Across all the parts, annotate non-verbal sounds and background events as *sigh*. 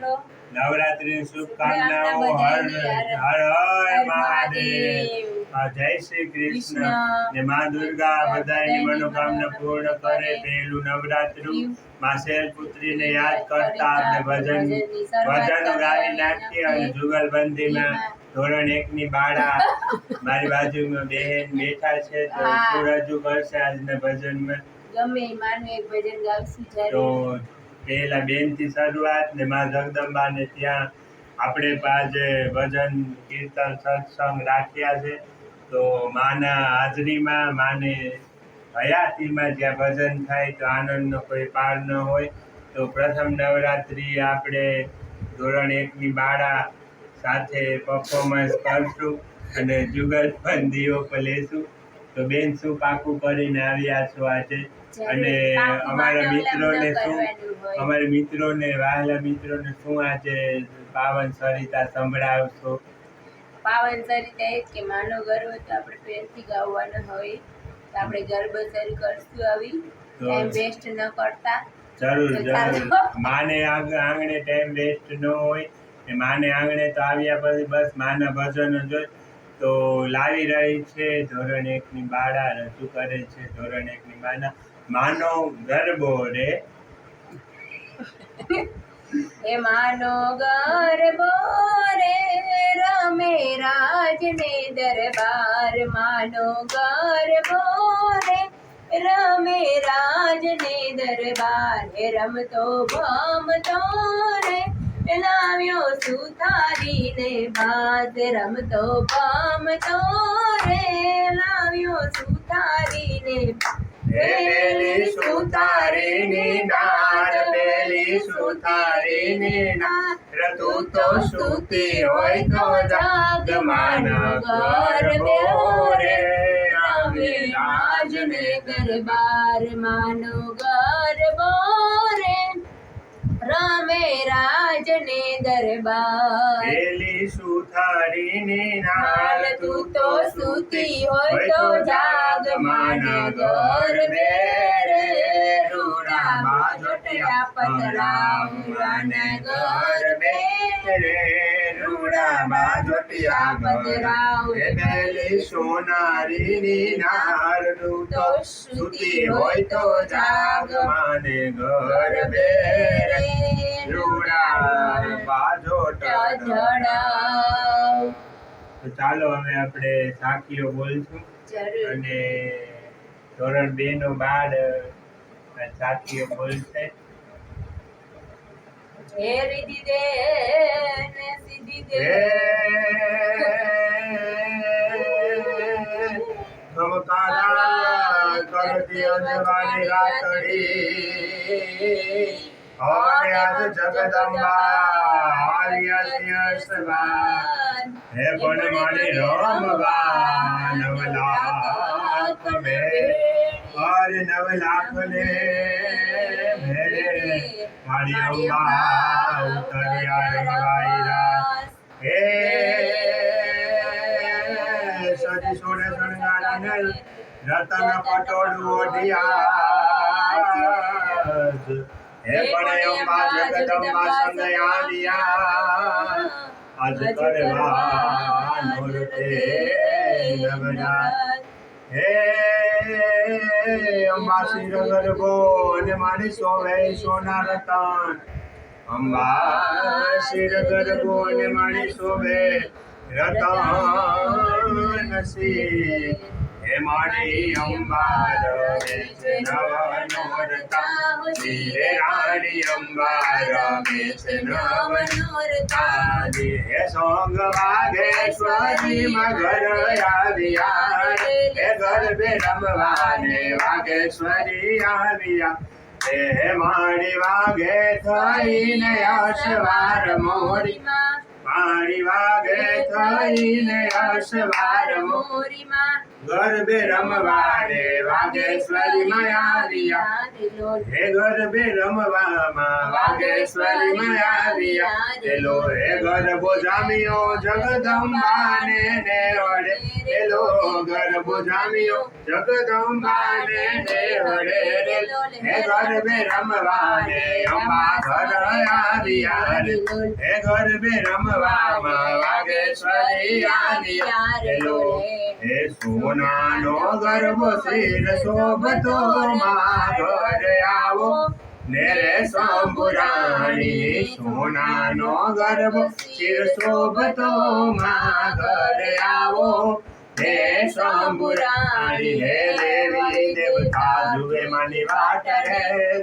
મિત્રો. નવરાત્રી શુભકામનાઓ હર હર હર મહાદેવ. જય શ્રી કૃષ્ણ. ને મા દુર્ગા બધાની મનોકામના પૂર્ણ કરે. પહેલું નવરાત્રું. માં શૈલપુત્રીને યાદ કરતા આપણે ભજન ભજન ગાવી નાખીએ અને જુગલબંધીમાં ધોરણ એક ની બાળા *laughs* મારી બાજુમાં બેન બેઠા છે તો રજૂ કરશે આજના ભજનમાં? ગમે માનું એક ભજન ગાવશું તો પહેલા બેનથી શરૂઆત ને માં જગદંબા ને ત્યાં આપણે આજે ભજન, કીર્તન, સત્સંગ રાખ્યા છે. તો માના હાજરીમાં, માને હયાતીમાં જ્યાં ભજન થાય તો આનંદનો કોઈ પાર ન હોય. તો પ્રથમ નવરાત્રિ આપણે ધોરણ એકની બાળા સાથે પરફોર્મન્સ કરશું અને જુગલબંધીઓ પર લેશું. તો બેન શું પાકું કરીને આવ્યા છો આજે? અને અમારા મિત્રોને શું અમારા મિત્રોને વાહલા મિત્રોને શું આજે પાવન સરિતા સંભળાવશો? પાવન સરિતા એ કે માનો ગરબો તો આપણે પ્રેમથી ગાવાનો હોય. તો આપણે ગરબો શરૂ કરશું આવી. ટાઈમ વેસ્ટ ન કરતા. જરૂર જરૂર. *laughs* માને આંગ- આંગણે ટાઈમ વેસ્ટ ન હોય. માને આંગણે તો આવ્યા પછી બસ માના ભજનો જોઈ. તો લાવી રહી છે, ધોરણ એકની બાળા રજૂ કરે છે, ધોરણ એકની બાળા માનો ગરબો રે. એ માનો ગરબો રે, રમે રાજને દરબાર. માનો ગરબો રે, રમે રાજને દરબાર. રમતો, ભમતો રે. લાવ્યો સુથારીને, ભાત રમતો પામતો રે લાવ્યો સુથારીને. પેલી સુતારીની નાર પેલી સુતારીની નાર તું તો સુતી હોય તો જાગમાન ગરબો રે પેલી સુતારીની હાલ તું તો સૂતી હોય તો જાગ માન ગરબે રે રૂડા પતરા પતરાવ માન ગરબે રે રૂડા બાજોટિયા પતરાવ એ પેલી સોનારીની નાર તું સુતી હોય તો જાગ માને ઘર બે રે રૂડા બાજોટા તો ચાલો હવે આપણે સાખીઓ બોલશું. અને ધોરણ બે નો બાળ સાખીઓ બોલશે. ને સીધી દે નમકારા કરતી અંજવાળી રાતડી આજ જગદંબા આર્ય સવા હે પણ મારી રમવા નવ લાખ બે હર નવ લાખ ને ભેરે મારી અંબા ઉતર્યા રંગાઈ રાત હે સજી સોને શણગારાને રતન પટોળું ઓઢિયા હે પણ અંબા જગદંબા આવ્યા આજ કરવા નોરતે નવરાત હે અંબા શિર ગરબો અને મારી સોવે સોના રતન અંબા શિર ગરબો અને મારી શોભે, રતન સી હે મારી અંબા રમે છે નવ નોરતા ધીરે રાણી અંબા રમે છે નવ આદિ હે સોંગ મગર આવ્યા. ગરબે રમવાને વાઘેશ્વરી આવ્યા. હે મારી વાઘે થઈને અસવાર મોરી. મારી વાગે થઈને અસવાર મોરી મોરીમાં. ગરબે રમવાને વાગેશ્વરી મયારિયા હે ગરબે રમવામાં વાગેશ્વરી મયારિયા એલો, હે ગરબો જામ્યો જગદંબાને ને વડે. એલો, ગરબો જામ્યો જગદંબાને ને વડે. હે ગરબે રમવાને અંબા ઘર આવ્યા. હે ગરબે રેલો હે સોનાનો ગરબો શિર શોભતો માં આવો ને રે શંભુરાણી સોનાનો ગર્ભ શિર શોભતો માં ઘર આવો. હે શંભુરાણી હે દેવી, દેવતા જુએ માની વાટ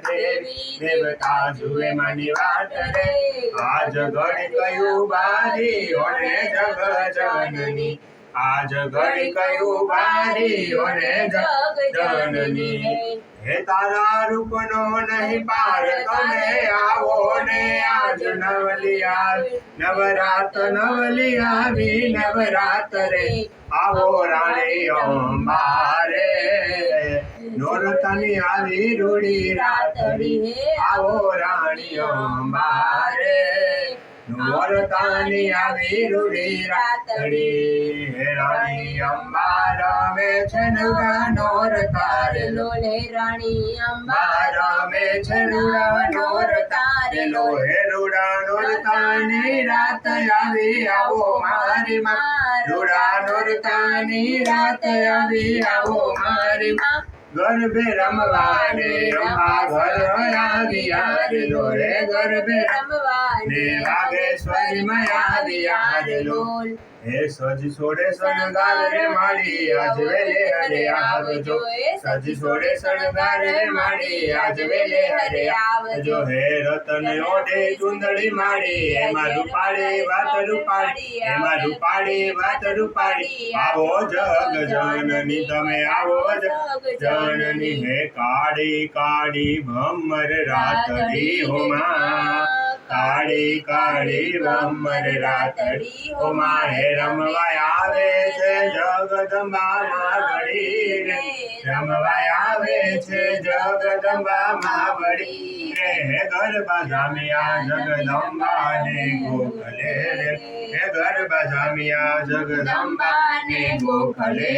દેવી, દેવતા જુએ માની વાટ રે આજ ઘડી કયું બારી, ઓને જગ જનની આજ ઘડી કયું બારી ઓરે જગ જનની. હે તારા રૂપનો નહીં પાર તમે આવો ને આજ નવલી આવી નવરાત નવલી આવી નવરાત રે આવો રાણી અંબારે. નોરતાની આવી રૂડી રાતડી આવો રાણી અંબારે. નોરતાની આવી રૂડી રાતડી હે રાણી અંબા રમે છે નવરા નોરતારે. રાણી અંબા રમે છે નવરા નોરતારે. લો હે રૂડા નોરતાની રાત આવી આવો મારી માં. રૂડા નોરતાની રાત આવી આવો મારી માં. ગરબે રમવાને અંબા ઘર આવ્યા રે લો રે ગરબે ને વાગેશ્વરી મયા આવ્યા લો હે સજી સોડે શણગાર રે આજ વેલે હરે આવજો. સજી સોડે શણગાર રે માડી આજ વેલે હરે આવજો. હે રતન ઓઢે ચુંદડી માડી એમાં રૂપાળી વાત રૂપાળી, એમાં રૂપાળી વાત રૂપાળી. આવો જગ જનની તમે આવો જનની હે કાળી કાળી ભમર રાત દી હોમા. કાળી કાળી રમર રાતડી ઓ હે રમવા આવે છે જગદંબા ઘડી રે રમવા આવે છે જગદંબા માં ઘડી રે ગરબા જામિયા જગદંબા ને ગોખલે હે ગરબા જામિયા જગદંબા ને ગોખલે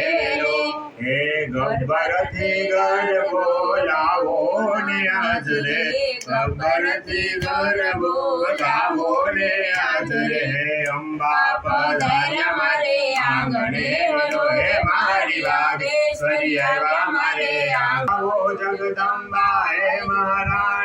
હે ગબ્બરથી ગરબો બોલાવો ને આજ રે. ગબ્બરથી ગરબો બોલાવો ને આજ રે. અંબા પધાર્યા મારે આંગણે રો હે મારી વાગેશ્વરી આવ્યા મારે આવો જગદંબા હે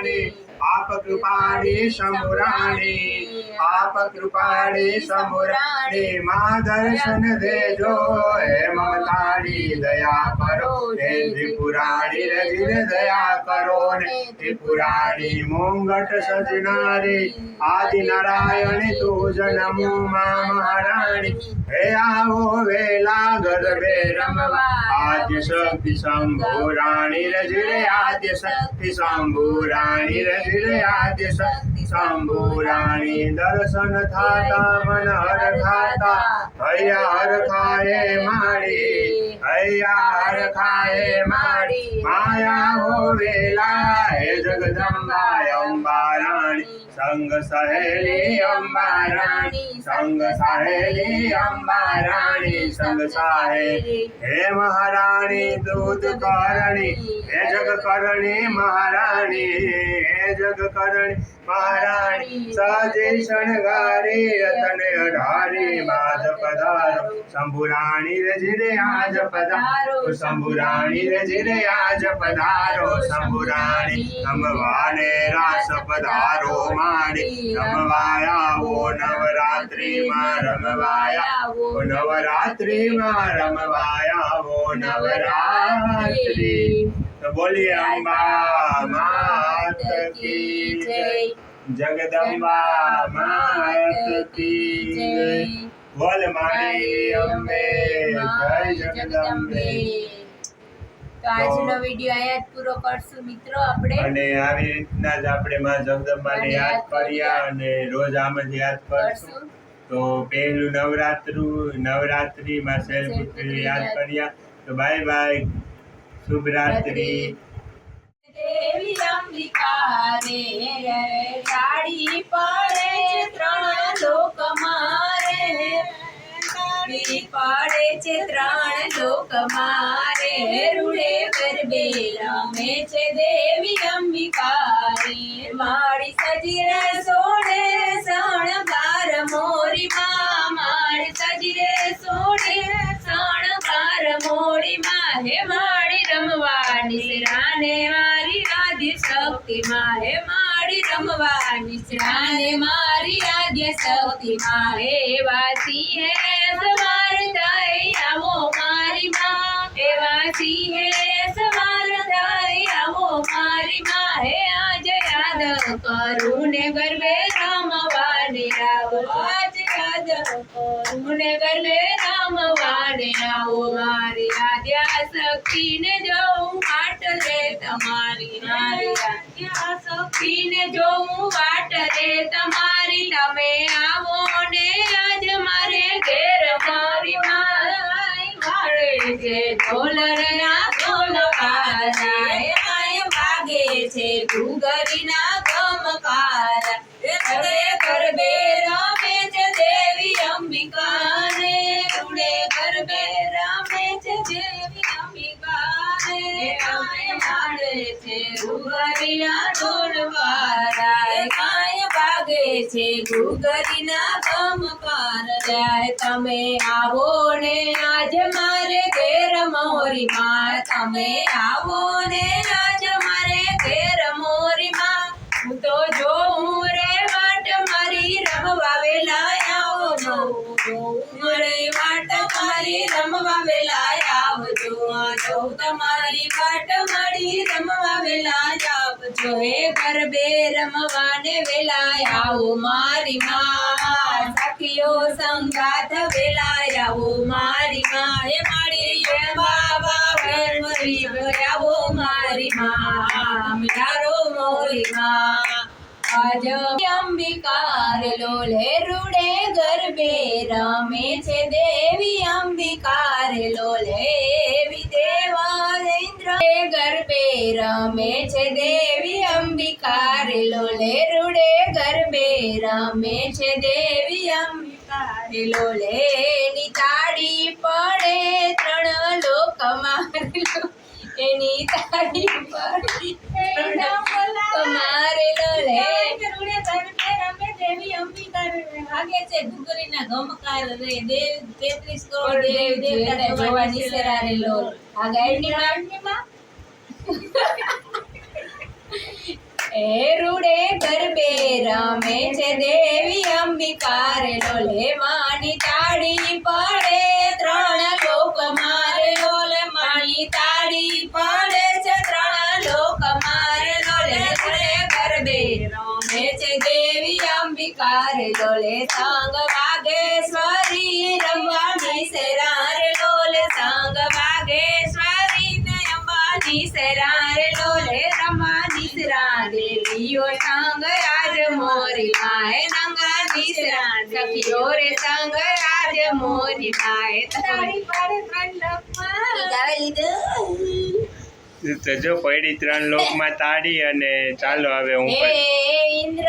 મહારાણી આપ કૃપાળી શંભુરાણી આપ કૃપાળી શંભુરાણી માં દર્શન દેજો હે મમતાળી દયા કરો હે ત્રિપુરાણી રજીને દયા કરો ને ત્રિપુરાણી મોંઘટ સજનારી આદિ નારાયણ તું જનમો મા મહારાણી હે આવો વેલા ગરબે રમવા આદ્ય શક્તિ શંભુ રાણી રજરે આદ્ય શક્તિ શંભુ રાણી રજરે આદ્ય શક્તિ શંભુ રાણી દર્શન થાતા મન હર ખાતા હૈયા હર ખાએ મારી હૈયા હર ખાએ મારી માયા હોવેલા હે જગદંબા અંબા રાણી સંગ સહેલી અંબા રાણી સંગ સહેલી અંબા રાણી સંગ સહેલી હે મહારાણી દૂધ કરણી હે જગ કરણી મહારાણી હે જગ કરણી મહારાણી સાજે શણગારે રતન અઢારે બાદ પધારો શંભુરાણી રજરે આજ પધારો. શંભુરાણી રજરે આજ પધારો. શંભુરાણી નમવાને રાસ પધારો માડી રમવાયાવો નવરાત્રિમાં રમવાયાવો નવરાત્રિમાં રમવાયાવો નવરાત્રિ. બોલીએ અંબા માત કી જય. જગદંબા માત કી જય. બોલ માડી અંબે જય જગદંબે. તો આજનો વીડિયો અહીંયા જ પૂરો કરશું મિત્રો આપણે. અને આવી રીતના જ આપણે માં જગદંબાને યાદ કર્યા અને રોજ આમ જ યાદ કરશું. તો પહેલું નવરાત્રુ નવરાત્રિમાં શૈલપુત્રી યાદ. કર્યા. તો બાય બાય. શુભ દેવી અંબિકા રે સાડી પડે ત્રણ લોક મારે. સાડી પડે છે ત્રણ લોક મારે. રૂડે ગરબે રમે છે દેવી અંબિકા રે માળી સજી રે સણ શણગાર મોરી માં. માળી સજી રે સોને શણગાર મોરી માં. હે માળી રમવાની રાને મારી આદ્ય શક્તિ, મારે મારી રમવાની રાને મારી આદ્ય શક્તિ, મારે વાસી હે સવાર થાય આવો મારી માં હે વાસી હે સવાર થાય આવો મારી માં, હે આજ યાદ કરું ને ગરબે આજ યાદ કરું ને ગરબે આવો મારી આદ્યા શક્તિને જોઉં વાટ તમારી મારી આદ્યા તમારી તમે આવો ને આજ મારે ઘેર મારી માય વાળે છે. ઢોલરના ઢોલ પારાય આય વાગે છે. ઘુઘરીના પારાય કાય વાગે છે, ઘુઘરીના ગમકાર જાય. તમે આવો ને આજ મારે ઘેર મોરી માં તમે આવો ને આજ મારે ઘેર મોરી માં હું તો જોઉં રે વાટ મારી રમવા વેલા આવજો. મારે વાટ મારી રમવા વેલા આવજો. આ તમારી વાટ મારી રમવા વેલા આવજો હે ગરબે રમવાને વેલા આવો મારી માં, સખીઓ સંગાથ વેલા આવો મારી માં હે મારી બાબા ભરમરી આવો મારી માં યારો મોરી માં. આજ અંબિકાર લોલે રૂડે ગરબે રમે છે દેવી. અંબિકાર લોલે વિદેવા ઇન્દ્ર ગરબે રમે છે દેવી અંબિકા અંબિકાર. લોલે રૂડે ગરબે રમે છે દેવી અંબિકાર. લોલે ની તાળી પડે ત્રણ લોક મારે એની તાળી પડે ત્રણ લોક મારે લોલે દેવ દેવતા જોવા નિસરા રે લોલ. આ ગાયની વાણીમાં સખીઓ રે સંગ રાજ મોરી માય તારી પાડે ત્રણ લોકમાં. ગાવે લીધું. તો જો પડી ત્રણ લોકમાં તાળી અને ચાલો હવે હું હે ઇન્દ્ર.